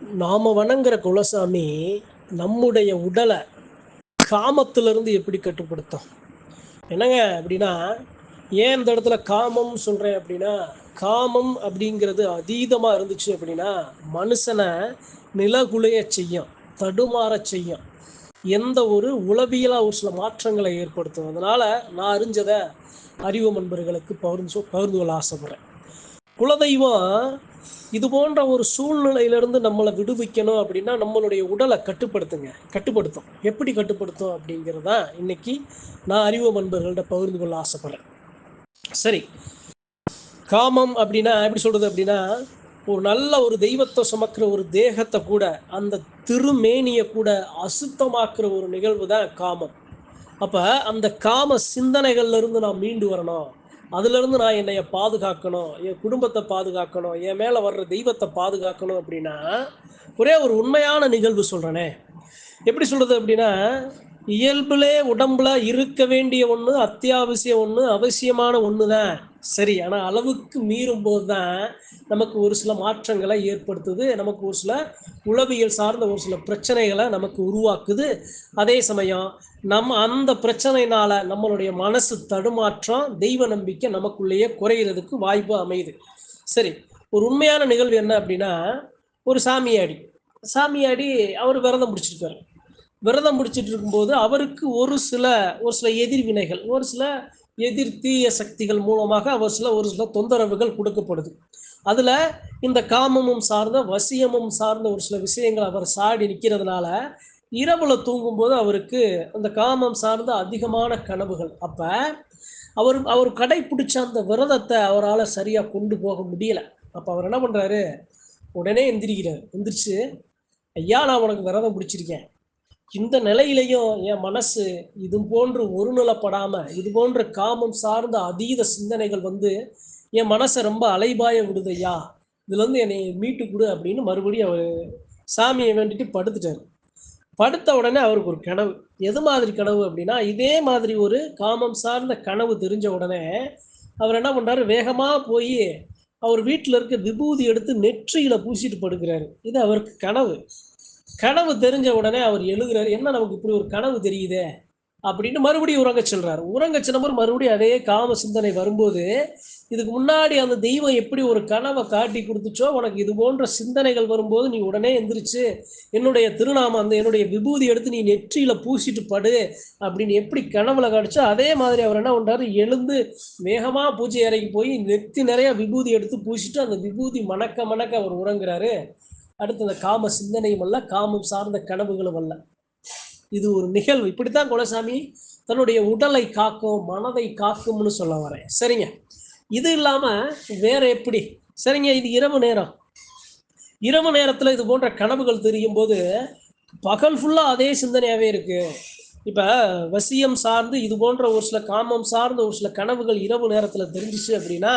நாம வணங்குற குலசாமி நம்முடைய உடலை காமத்திலிருந்து எப்படி கட்டுப்படுத்தும்? என்னங்க அப்படின்னா ஏன் இந்த இடத்துல காமம் சொல்கிறேன் அப்படின்னா காமம் அப்படிங்கிறது அதீதமாக இருந்துச்சு அப்படின்னா மனுஷனை நிலகுலைய செய்யும் தடுமாற செய்யும். எந்த ஒரு உளவியலாக ஒரு சில மாற்றங்களை ஏற்படுத்தும். அதனால் நான் அறிஞ்சதை அறிவு நண்பர்களுக்கு பகிர்ந்து சொ- பகிர்ந்து கொள்ள ஆசைப்படுறேன். குலதெய்வம் இது போன்ற ஒரு சூழ்நிலையிலிருந்து நம்மளை விடுவிக்கணும் அப்படின்னா நம்மளுடைய உடலை கட்டுப்படுத்துங்க. கட்டுப்படுத்தும். எப்படி கட்டுப்படுத்தும் அப்படிங்கிறதா இன்னைக்கு நான் அறிவு நண்பர்கள்ட்ட பகிர்ந்து கொள்ள ஆசைப்படுறேன். சரி. காமம் அப்படின்னா எப்படி சொல்றது அப்படின்னா ஒரு நல்ல ஒரு தெய்வத்தை சுமக்கிற ஒரு தேகத்தை கூட அந்த திருமேனியை கூட அசுத்தமாக்குற ஒரு நிகழ்வு தான் காமம். அப்போ அந்த காம சிந்தனைகள்லேருந்து நான் மீண்டு வரணும். அதுலேருந்து நான் என்னைய பாதுகாக்கணும் என் குடும்பத்தை பாதுகாக்கணும் என் மேலே வர்ற தெய்வத்தை பாதுகாக்கணும் அப்படின்னா ஒரே ஒரு உண்மையான நிகழ்வு சொல்கிறேனே எப்படி சொல்கிறது அப்படின்னா இயல்புலே உடம்புல இருக்க வேண்டிய ஒன்று அத்தியாவசிய ஒன்று அவசியமான ஒன்று தான் சரி ஆனால் அளவுக்கு மீறும் போது தான் நமக்கு ஒரு சில மாற்றங்களை ஏற்படுத்துது. நமக்கு ஒரு சில உளவியல் சார்ந்த ஒரு சில பிரச்சனைகளை நமக்கு உருவாக்குது. அதே சமயம் நம்ம அந்த பிரச்சனைனால நம்மளுடைய மனசு தடுமாற்றம் தெய்வ நம்பிக்கை நமக்குள்ளேயே குறையிறதுக்கு வாய்ப்பு அமையுது. சரி ஒரு உண்மையான நிகழ்வு என்ன அப்படின்னா ஒரு சாமியாடி. சாமியாடி அவர் விரதம் முடிச்சிருக்காரு. விரதம் பிடிச்சிட்டு இருக்கும்போது அவருக்கு ஒரு சில ஒரு சில எதிர்வினைகள் ஒரு சில எதிர் தீய சக்திகள் மூலமாக அவர் சில ஒரு சில தொந்தரவுகள் கொடுக்கப்படுது. அதில் இந்த காமமும் சார்ந்த வசியமும் சார்ந்த ஒரு சில விஷயங்கள் அவர் சாடி நிற்கிறதுனால இரவுல தூங்கும்போது அவருக்கு அந்த காமம் சார்ந்த அதிகமான கனவுகள். அப்போ அவர் அவர் கடைப்பிடிச்ச அந்த விரதத்தை அவரால் சரியாக கொண்டு போக முடியல. அப்போ அவர் என்ன பண்ணுறாரு உடனே எந்திரிக்கிறார். எந்திரிச்சு ஐயா நான் உனக்கு விரதம் பிடிச்சிருக்கேன் இந்த நிலையிலையும் என் மனசு இது போன்று ஒருநிலப்படாம இது போன்ற காமம் சார்ந்த அதீத சிந்தனைகள் வந்து என் மனசை ரொம்ப அலைபாய விடுதையா இதுல இருந்து என்னை மீட்டு கொடு அப்படின்னு மறுபடியும் அவர் சாமியை வேண்டிட்டு படுத்துட்டாரு. படுத்த உடனே அவருக்கு ஒரு கனவு. எது மாதிரி கனவு அப்படின்னா இதே மாதிரி ஒரு காமம் சார்ந்த கனவு தெரிஞ்ச உடனே அவர் என்ன பண்றாரு? வேகமா போய் அவர் வீட்டில் இருக்க விபூதி எடுத்து நெற்றியில பூசிட்டு படுக்கிறாரு. இது அவருக்கு கனவு. கனவு தெரிஞ்ச உடனே அவர் எழுதுறாரு என்ன நமக்கு இப்படி ஒரு கனவு தெரியுதே? அப்படின்னு மறுபடியும் உறங்க சொல்றாரு. உறங்க சின்னவர் மறுபடியும் அதே காம சிந்தனை வரும்போது இதுக்கு முன்னாடி அந்த தெய்வம் எப்படி ஒரு கனவை காட்டி கொடுத்துச்சோ உனக்கு இது போன்ற சிந்தனைகள் வரும்போது நீ உடனே எந்திரிச்சு என்னுடைய திருநாமம் அந்த என்னுடைய விபூதி எடுத்து நீ நெற்றியில பூசிட்டு படு அப்படின்னு எப்படி கனவுல காடிச்சோ அதே மாதிரி அவர் என்ன பண்றாரு? எழுந்து வேகமா பூஜை அறைக்கு போய் நெத்தி நிறைய விபூதி எடுத்து பூசிட்டு அந்த விபூதி மணக்க மணக்க அவர் உறங்குறாரு. அடுத்தது காம சிந்தனையும் அல்ல காமம் சார்ந்த கனவுகளும் அல்ல. இது ஒரு நிகழ்வு. இப்படித்தான் குலசாமி தன்னுடைய உடலை காக்கும் மனதை காக்கும்னு சொல்ல வரேன் சரிங்க. இது இல்லாம வேற எப்படி? சரிங்க இது இரவு நேரம். இரவு நேரத்துல இது போன்ற கனவுகள் தெரியும் போது பகல் ஃபுல்லா அதே சிந்தனையாவே இருக்கு. இப்ப வசியம் சார்ந்து இது போன்ற ஒரு சில காமம் சார்ந்த ஒரு சில கனவுகள் இரவு நேரத்துல தெரிஞ்சிச்சு அப்படின்னா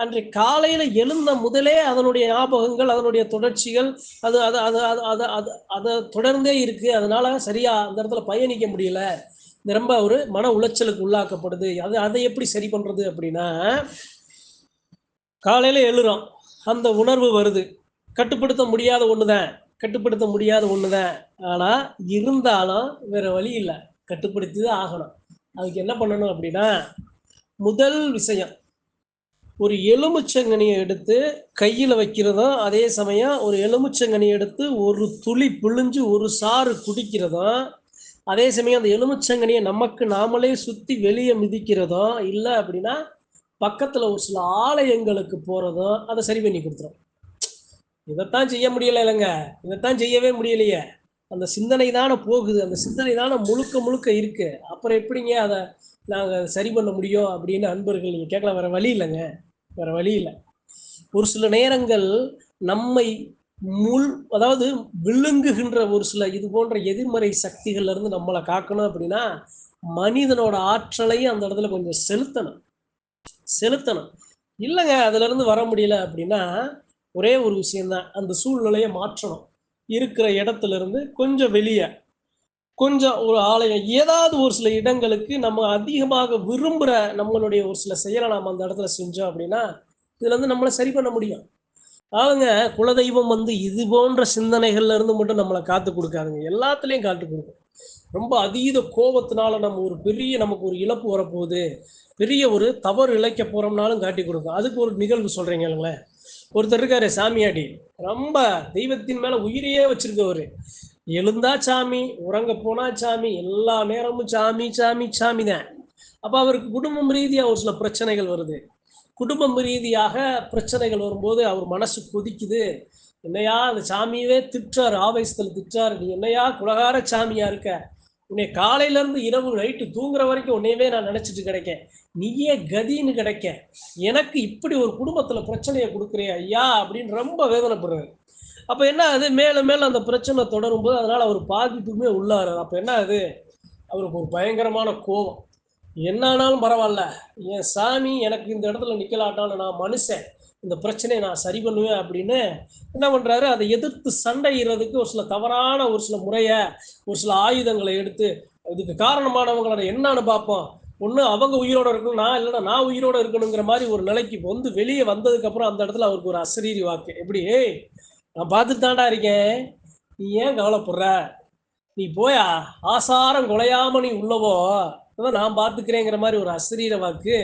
அன்றை காலையில எழுந்த முதலே அதனுடைய ஞாபகங்கள் அதனுடைய தொடர்ச்சிகள் அது அது அது அது அது அது அதை தொடர்ந்தே இருக்கு. அதனால சரியா அந்த இடத்துல பயணிக்க முடியல. ரொம்ப ஒரு மன உளைச்சலுக்கு உள்ளாக்கப்படுது. அது அதை எப்படி சரி பண்றது அப்படின்னா காலையில எழுறோம். அந்த உணர்வு வருது. கட்டுப்படுத்த முடியாத ஒண்ணுதான். கட்டுப்படுத்த முடியாத ஒண்ணுதான். ஆனா இருந்தாலும் வேற வழி இல்லை. கட்டுப்படுத்தி தான் ஆகணும். அதுக்கு என்ன பண்ணணும் அப்படின்னா முதல் விஷயம் ஒரு எலுமிச்சங்கனியை எடுத்து கையில் வைக்கிறதும் அதே சமயம் ஒரு எலுமிச்சங்கனியை எடுத்து ஒரு துளி பிழிஞ்சு ஒரு சாறு குடிக்கிறதும் அதே சமயம் அந்த எலுமிச்சங்கனியை நமக்கு நாமளே சுற்றி வெளியே மிதிக்கிறதும் இல்லை அப்படின்னா பக்கத்தில் ஒரு சில ஆலயங்களுக்கு போகிறதும் அதை சரி பண்ணி கொடுத்துரும். இதைத்தான் செய்ய முடியல இல்லைங்க. இதைத்தான் செய்யவே முடியலையே. அந்த சிந்தனை தானே போகுது. அந்த சிந்தனை தானே முழுக்க முழுக்க இருக்குது அப்புறம் எப்படிங்க அதை நாங்கள் சரி பண்ண முடியும் அப்படின்னு அன்பர்கள் நீங்கள் கேட்கலாம் வேறு வழி இல்லைங்க. வேற வழி இல்லை. ஒரு சில நேரங்கள் நம்மை முள் அதாவது விழுங்குகின்ற ஒரு சில இது போன்ற எதிர்மறை சக்திகள்ல இருந்து நம்மளை காக்கணும் அப்படின்னா மனிதனோட ஆற்றலையும் அந்த இடத்துல கொஞ்சம் செலுத்தணும். செலுத்தணும். இல்லைங்க அதுல இருந்து வர முடியல அப்படின்னா ஒரே ஒரு விஷயம்தான். அந்த சூழ்நிலையை மாற்றணும். இருக்கிற இடத்துல இருந்து கொஞ்சம் வெளியே கொஞ்சம் ஒரு ஆலயம் ஏதாவது ஒரு சில இடங்களுக்கு நம்ம அதிகமாக விரும்புகிற நம்மளுடைய ஒரு சில செயலை நாம் அந்த இடத்துல செஞ்சோம் அப்படின்னா இதுலேருந்து நம்மளை சரி பண்ண முடியும். ஆளுங்க குலதெய்வம் வந்து இது போன்ற சிந்தனைகள்ல இருந்து மட்டும் நம்மளை காத்து கொடுக்காதுங்க. எல்லாத்துலேயும் காத்து கொடுக்கும். ரொம்ப அதீத கோபத்தினால நம்ம ஒரு பெரிய நமக்கு ஒரு இழப்பு வரப்போகுது. பெரிய ஒரு தவறு இழைக்க போறோம்னாலும் காட்டி கொடுக்கும். அதுக்கு ஒரு நிகழ்வு சொல்றீங்க இல்லைங்களேன் ஒருத்தர் இருக்காரு சாமியாடி ரொம்ப தெய்வத்தின் மேல உயிரையே வச்சிருக்கவர். எழுந்தா சாமி உறங்க போனா சாமி எல்லா நேரமும் சாமி சாமி சாமி தான் அப்போ அவருக்கு குடும்பம் ரீதியாக ஒரு சில பிரச்சனைகள் வருது. குடும்பம் ரீதியாக பிரச்சனைகள் வரும்போது அவர் மனசு கொதிக்குது. என்னையா அந்த சாமியவே திட்டார் ஆவேசத்தில் திட்டார் நீ என்னையா குலகார சாமியா இருக்க? உன்னை காலையிலேருந்து இரவு நைட்டு தூங்குற வரைக்கும் உன்னையவே நான் நினச்சிட்டு கிடைக்கேன். நீயே கதின்னு கிடைக்க. எனக்கு இப்படி ஒரு குடும்பத்தில் பிரச்சனையை கொடுக்குறியா ஐயா அப்படின்னு ரொம்ப வேதனைப்படுறாரு. அப்ப என்ன ஆகுது? மேலும் மேல அந்த பிரச்சனை தொடரும் போது அதனால அவர் பாதிப்புமே உள்ளார் அப்ப என்ன ஆகுது? அவருக்கு ஒரு பயங்கரமான கோபம். என்னானாலும் பரவாயில்ல. என் சாமி எனக்கு இந்த இடத்துல நிக்கலாட்டாலும் நான் மனுஷன் இந்த பிரச்சனையை நான் சரி பண்ணுவேன் அப்படின்னு என்ன பண்றாரு? அதை எதிர்த்து சண்டையிடுறதுக்கு ஒரு சில தவறான ஒரு சில முறைய ஒரு சில ஆயுதங்களை எடுத்து இதுக்கு காரணமானவங்களோட என்னன்னு பார்ப்போம். ஒன்று அவங்க உயிரோட இருக்கணும். நான் இல்லைன்னா நான் உயிரோட இருக்கணுங்கிற மாதிரி ஒரு நிலைக்கு வந்து வெளியே வந்ததுக்கு அப்புறம் அந்த இடத்துல அவருக்கு ஒரு அசரீரி வாக்கு. எப்படி? ஏய் நான் பார்த்துட்டு தாண்டா இருக்கேன். நீ ஏன் கவலைப்படுற? நீ போயா? ஆசாரம் குலையாம நீ உள்ளவோ? அதான் நான் பார்த்துக்கிறேங்கிற மாதிரி ஒரு அசரீர வாக்கு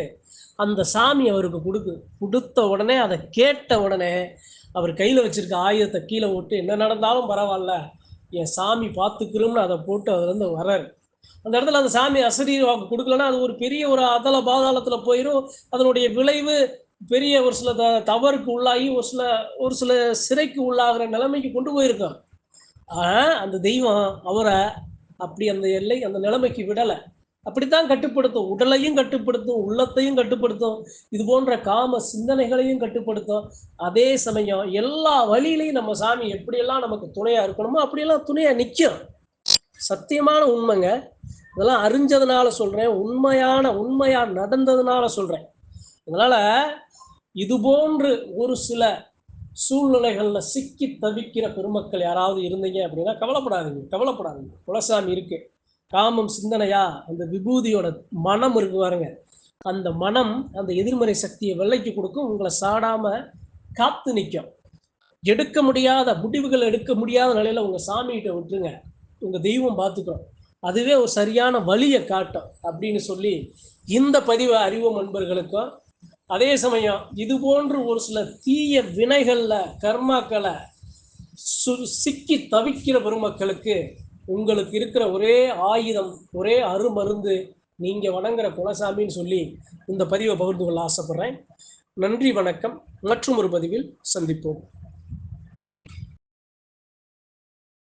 அந்த சாமி அவருக்கு கொடுக்கு. கொடுத்த உடனே அதை கேட்ட உடனே அவர் கையில் வச்சிருக்க ஆயுதத்தை கீழே விட்டு என்ன நடந்தாலும் பரவாயில்ல. என் சாமி பார்த்துக்கிறோம்னு அதை போட்டு அதுலேருந்து வர்றாரு. அந்த இடத்துல அந்த சாமி அசரீர வாக்கு கொடுக்கலன்னா அது ஒரு பெரிய ஒரு அதல பாதாளத்தில் போயிடும் அதனுடைய விளைவு பெரிய ஒரு சில த தவறுக்கு உள்ளாகி ஒரு சில ஒரு சில சிறைக்கு உள்ளாகிற நிலைமைக்கு கொண்டு போயிருக்கான். ஆனால் அந்த தெய்வம் அவரை அப்படி அந்த எல்லை அந்த நிலைமைக்கு விடலை. அப்படித்தான் கட்டுப்படுத்தும். உடலையும் கட்டுப்படுத்தும் உள்ளத்தையும் கட்டுப்படுத்தும். இது போன்ற காம சிந்தனைகளையும் கட்டுப்படுத்தும். அதே சமயம் எல்லா வழியிலையும் நம்ம சாமி எப்படியெல்லாம் நமக்கு துணையா இருக்கணுமோ அப்படியெல்லாம் துணையா நிற்கும். சத்தியமான உண்மைங்க. இதெல்லாம் அறிஞ்சதுனால சொல்றேன். உண்மையான உண்மையா நடந்ததுனால சொல்றேன். அதனால இது போன்று ஒரு சில சூழ்நிலைகளில் சிக்கி தவிக்கிற பெருமக்கள் யாராவது இருந்தீங்க அப்படின்னா கவலைப்படாதீங்க கவலைப்படாதீங்க. குலசாமி இருக்கு. காமம் சிந்தனையா? அந்த விபூதியோட மனம் இருக்கு பாருங்க. அந்த மனம் அந்த எதிர்மறை சக்தியை வெள்ளைக்கு கொடுக்கும் உங்களை சாடாம காத்து நிற்கும் எடுக்க முடியாத முடிவுகள் எடுக்க முடியாத நிலையில உங்க சாமிகிட்ட விட்டுருங்க. உங்க தெய்வம் பார்த்துக்கிறோம் அதுவே ஒரு சரியான வழியை காட்டும் அப்படின்னு சொல்லி இந்த பதிவை அறிவோம் நண்பர்களுக்கும் அதே சமயம் இது போன்று ஒரு சில தீய வினைகளில் கர்மாக்களை சு- சிக்கி தவிக்கிற பெருமக்களுக்கு உங்களுக்கு இருக்கிற ஒரே ஆயுதம் ஒரே அருமருந்து நீங்கள் வணங்குற குலசாமின்னு சொல்லி இந்த பதிவை பகிர்ந்து கொள்ள ஆசைப்பட்றேன். நன்றி வணக்கம். மற்றும் ஒரு பதிவில் சந்திப்போம்.